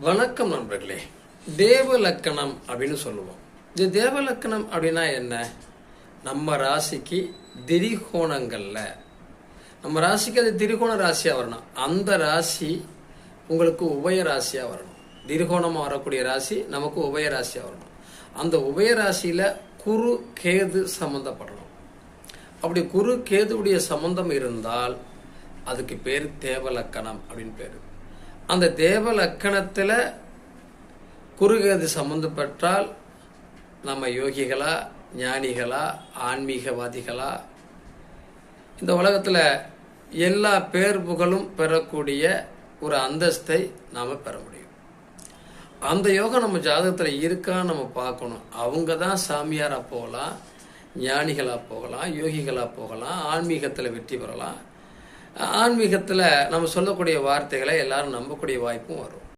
வணக்கம் நண்பர்களே தேவ லக்கணம் அப்படின்னு சொல்லுவோம். இந்த தேவ லக்கணம் அப்படின்னா என்ன? நம்ம ராசிக்கு திரிகோணங்கள்ல. நம்ம ராசிக்கு அது திரிகோண ராசியாக வரணும். அந்த ராசி உங்களுக்கு உபய ராசியாக வரணும். திரிகோணமாக வரக்கூடிய ராசி நமக்கு உபய ராசியாக வரணும். அந்த உபய ராசியில் குரு கேது சம்மந்தப்படணும் அப்படி குரு கேதுவுடைய சம்மந்தம் இருந்தால் அதுக்கு பேர் தேவலக்கணம் அப்படின்னு பேர். அந்த தேவ லக்கணத்தில் குறுகது சம்மந்தப்பட்டால் நம்ம யோகிகளா ஞானிகளா ஆன்மீகவாதிகளா இந்த உலகத்தில் எல்லா பேர் புகழும் பெறக்கூடிய ஒரு அந்தஸ்தை நாம் பெற முடியும். அந்த யோகம் நம்ம ஜாதகத்தில் இருக்கான்னு நம்ம பார்க்கணும். அவங்க தான் சாமியாராக போகலாம் ஞானிகளாக போகலாம் யோகிகளாக போகலாம் ஆன்மீகத்தில் வெற்றி பெறலாம். ஆன்மீகத்தில் நம்ம சொல்லக்கூடிய வார்த்தைகளை எல்லாரும் நம்பக்கூடிய வாய்ப்பும் வரும்.